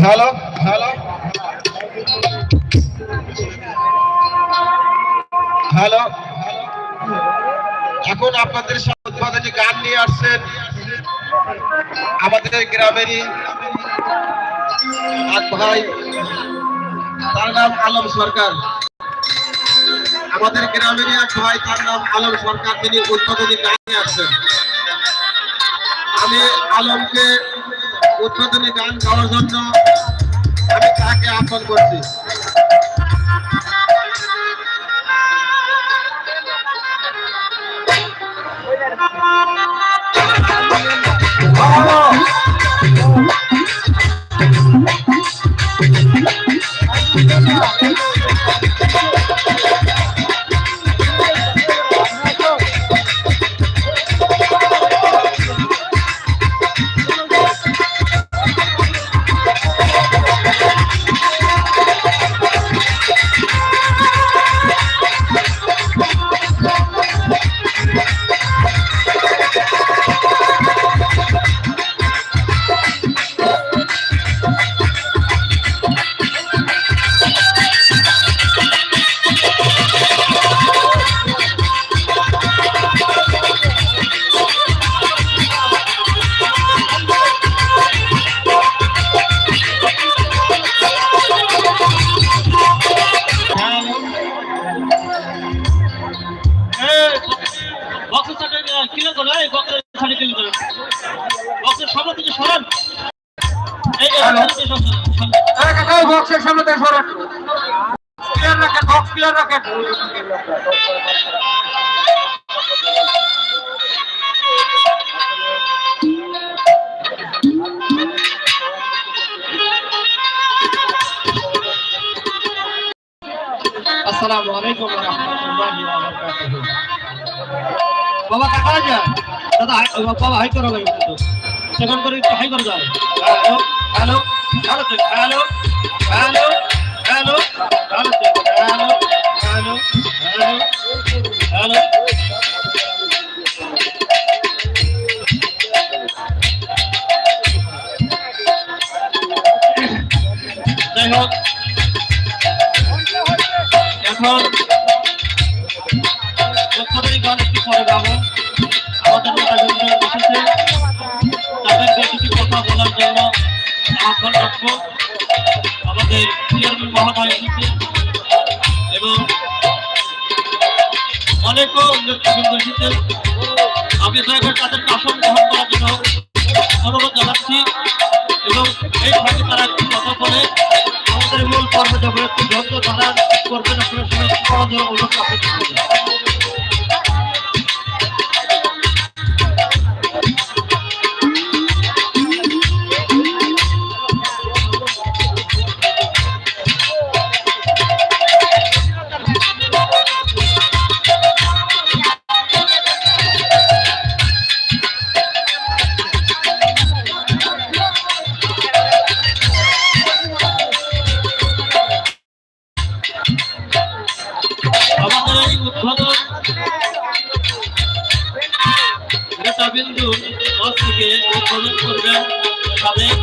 Hello hello hello এখন আপনাদের সামনে গান নিয়ে আসছেন। আমাদের গ্রামেরই এক ভাই, তার নাম আলম সরকার। আমাদের গ্রামেরই এক ভাই, তার নাম আলম সরকার, তিনি উদ্বোধনী গান নিয়ে আসছেন। আমি আলমকে উদ্বোধনী গান গাওয়ার জন্য আমি তাকে আহ্বান করছি। বক্সের সামনে আসসালামু আলাইকুম বাবা কাকা যায় দাদা বাবা, হাই করা লাগে কিন্তু। সেখান করে একটু হাই করে hello hello. Hello check hello hello hello hello check hello hello hello hello যাই হোক এখন আমাদের চেয়ারম্যান মহোদয় এবং অনেকও নেতৃবৃন্দ এসেছেন আমি দয়া তাদের আসন নেতা বিন্দু দশ থেকে উদ্বোধন করবেন সাবেক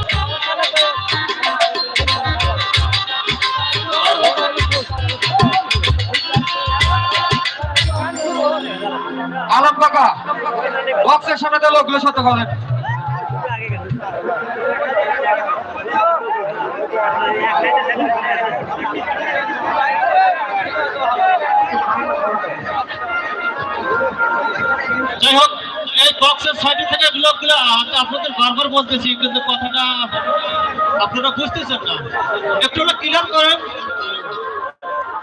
আলম করেন বক্সের সাইড থেকে লোকগুলো আপনাদের বারবার বলতেছি, কিন্তু কথাটা আপনারা বুঝতেছেন না। একটু হলো ক্লিয়ার করেন।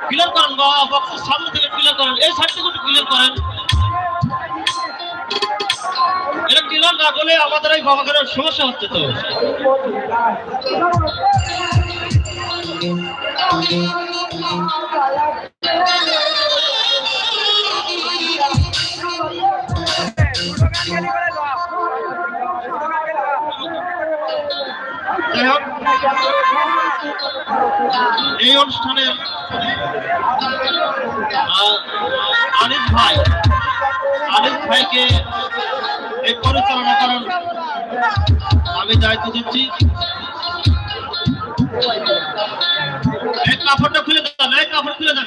ক্লিয়ার করেন, বা বক্সের সামনে থেকে ক্লিয়ার করেন। এই সাইড থেকে ক্লিয়ার করেন। এটা ক্লিয়ার না করলে আমাদের এই বাবাদের সমস্যা হচ্ছে তো। এই অনুষ্ঠানে আহ, ভাই আনিস ভাইকে এই পরিচালনা করার আমি দায়িত্ব দিচ্ছি। এই কাপড়টা খুলে দেন এই কাপড় খুলে দেন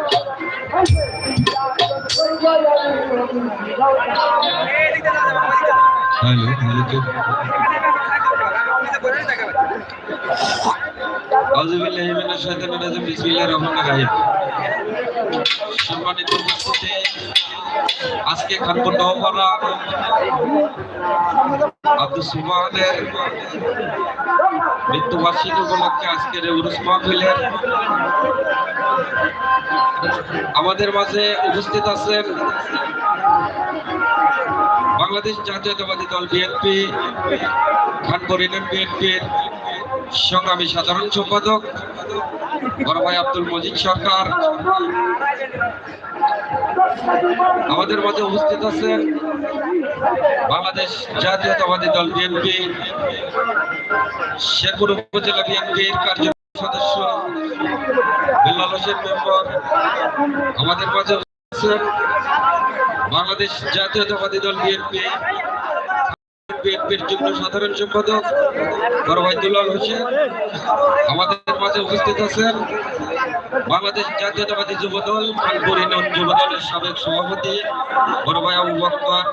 হ্যালো হ্যালো কে আউযুবিল্লাহি মিনাশ শাইতানির রাজিম, বিসমিল্লাহির রহমানির রহিম। সম্মানিত উপস্থিতি, আজকে খানপুর নওপাড়া আব্দুল সুবহানের মৃত্যুবার্ষিকী উপলক্ষে আজকের উরুস মাহফিলের আমাদের মাঝে উপস্থিত আছেন বাংলাদেশ জাতীয়তাবাদী দল বিএনপি, খানপুর ইউনিয়ন বিএনপির সংগ্রামী সাধারণ সম্পাদক বড় ভাই আব্দুল মজিদ সরকার। আমাদের মাঝে উপস্থিত আছেন বাংলাদেশ জাতীয়তাবাদী দল বিএনপি শেরপুর উপজেলা বিএনপির কার্যকরী সদস্য বিল্লাল হোসেন মেম্বার, আমাদের মাঝে বাংলাদেশ জাতীয়তাবাদী দল বিএনপি বিএনপির যুগ্ম সাধারণ সম্পাদক বড় হোসেন, আমাদের মাঝে উপস্থিত আছেন বাংলাদেশ জাতীয়তাবাদী যুব দল খানপুর ইউনিয়ন যুব দলের সাবেক সভাপতি বড় ভাই আবু বক্কর